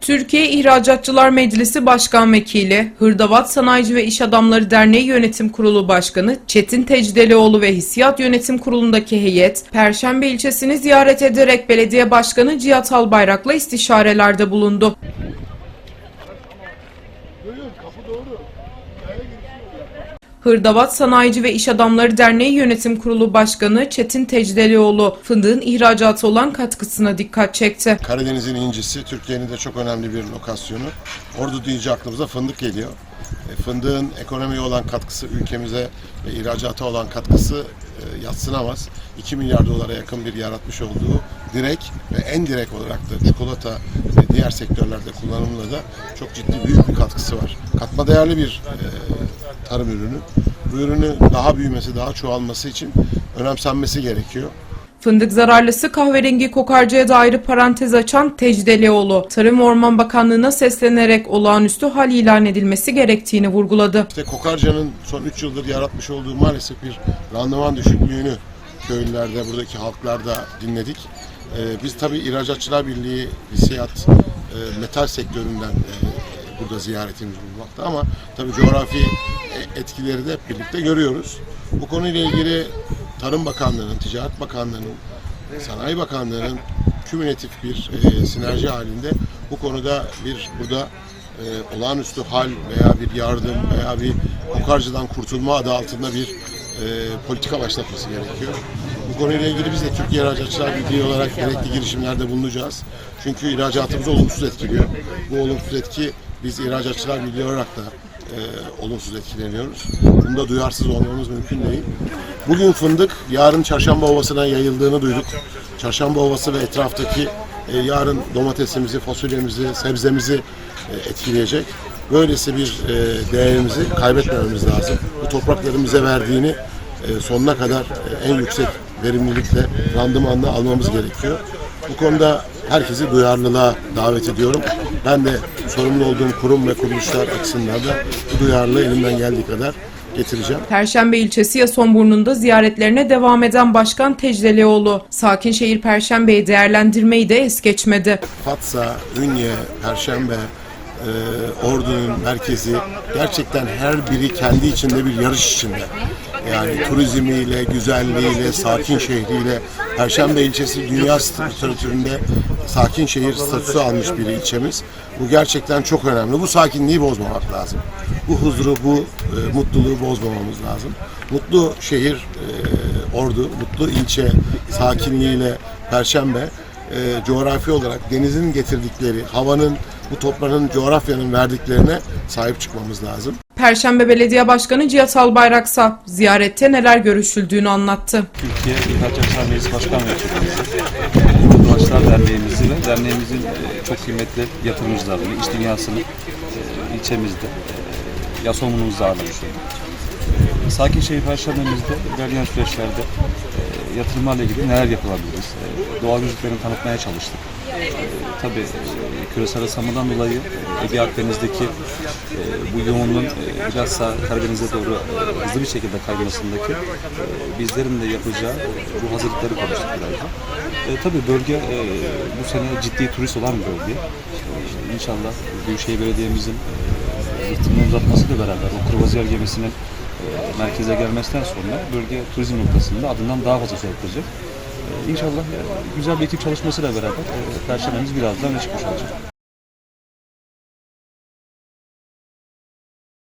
Türkiye İhracatçılar Meclisi Başkan Vekili, Hırdavat Sanayici ve İş Adamları Derneği Yönetim Kurulu Başkanı Çetin Tecdelioğlu ve Hissiyat Yönetim Kurulu'ndaki heyet, Perşembe ilçesini ziyaret ederek Belediye Başkanı Cihat Albayrak'la istişarelerde bulundu. Hırdavat Sanayici ve İş Adamları Derneği Yönetim Kurulu Başkanı Çetin Tecdelioğlu, fındığın ihracatı olan katkısına dikkat çekti. Karadeniz'in incisi, Türkiye'nin de çok önemli bir lokasyonu. Ordu deyince aklımıza fındık geliyor. E, Fındığın ekonomiye olan katkısı, ülkemize ve ihracata olan katkısı e, yatsınamaz. 2 milyar dolara yakın bir yaratmış olduğu direkt ve en direkt olarak da çikolata ve diğer sektörlerde kullanımında da çok ciddi büyük bir katkısı var. Katma değerli bir e, tarım ürünü. Bu ürünü daha büyümesi, daha çoğalması için önemsenmesi gerekiyor. Fındık zararlısı kahverengi kokarcaya dair parantez açan Tecdelioğlu, Tarım Orman Bakanlığı'na seslenerek olağanüstü hal ilan edilmesi gerektiğini vurguladı. İşte kokarcanın son 3 yıldır yaratmış olduğu maalesef bir randıman düşüklüğünü köylülerde, buradaki halklarda dinledik. Ee, biz tabii İhracatçılar Birliği, Hissiyat, e, metal sektöründen e, burada ziyaretimiz bulunmakta ama tabii coğrafi e, etkileri de hep birlikte görüyoruz. Bu konuyla ilgili Tarım Bakanlığı'nın, Ticaret Bakanlığı'nın, Sanayi Bakanlığı'nın kümülatif bir e, sinerji halinde bu konuda bir burada e, olağanüstü hal veya bir yardım veya bir kokarcıdan kurtulma adı altında bir e, politika başlatması gerekiyor. Bu konuyla ilgili biz de Türkiye İhracatçılar Birliği olarak gerekli girişimlerde bulunacağız. Çünkü ihracatımızı olumsuz etkiliyor. Bu olumsuz etki biz İhracatçılar Birliği olarak da e, olumsuz etkileniyoruz. Bunda duyarsız olmamız mümkün değil. Bugün fındık, yarın Çarşamba Ovası'na yayıldığını duyduk. Çarşamba Ovası ve etraftaki e, yarın domatesimizi, fasulyemizi, sebzemizi e, etkileyecek. Böylesi bir e, değerimizi kaybetmememiz lazım. Bu toprakların bize verdiğini e, sonuna kadar e, en yüksek verimlilikle, randımanla almamız gerekiyor. Bu konuda herkesi duyarlılığa davet ediyorum. Ben de sorumlu olduğum kurum ve kuruluşlar açısından da bu duyarlılığı elimden geldiği kadar getireceğim. Perşembe ilçesi Yasonburnu'nda ziyaretlerine devam eden Başkan Tecdelioğlu, sakin şehir Perşembe'yi değerlendirmeyi de es geçmedi. Fatsa, Ünye, Perşembe, e, Ordu'nun merkezi gerçekten her biri kendi içinde bir yarış içinde. Yani turizmiyle, güzelliğiyle, sakin şehriyle Perşembe ilçesi dünya literatüründe sakin şehir statüsü almış bir ilçemiz. Bu gerçekten çok önemli. Bu sakinliği bozmamak lazım. Bu huzuru, bu e, mutluluğu bozmamamız lazım. Mutlu şehir e, Ordu, mutlu ilçe sakinliğiyle Perşembe e, coğrafi olarak denizin getirdikleri, havanın, bu toprağın, coğrafyanın verdiklerine sahip çıkmamız lazım. Perşembe Belediye Başkanı Cihat Albayraksa ziyarette neler görüşüldüğünü anlattı. Türkiye İhracatçılar Meclisi Başkan Vekilimizi, Doğaçlar Derneğimizi ve derneğimizin e, çok kıymetli yatırımcılarını, iş dünyasını e, ilçemizde, e, Yasonumuzda ağırlamış olduk. Sakin Şehir Perşembemizde ilerleyen süreçlerde yatırımlarla ilgili neler yapılabiliriz? E, Doğal güzelliklerini tanıtmaya çalıştık. E, tabii e, küresel ısınmadan dolayı e, Ege Akdeniz'deki e, bu yoğunluğun e, bilhassa Karadeniz'e doğru e, hızlı bir şekilde kaymasındaki e, bizlerin de yapacağı e, bu hazırlıkları konuştuk biraz da. E, tabii bölge e, bu sene ciddi turist olan bir bölge. E, inşallah Büyükşehir Belediye'mizin e, zıhtını uzatmasıyla beraber o kruvaziyer gemisinin e, merkeze gelmesinden sonra bölge turizm noktasında adından daha fazla söz edecek. E, İnşallah e, güzel bir ekip çalışmasıyla beraber e, Perşembemiz birazdan çıkmış olacak.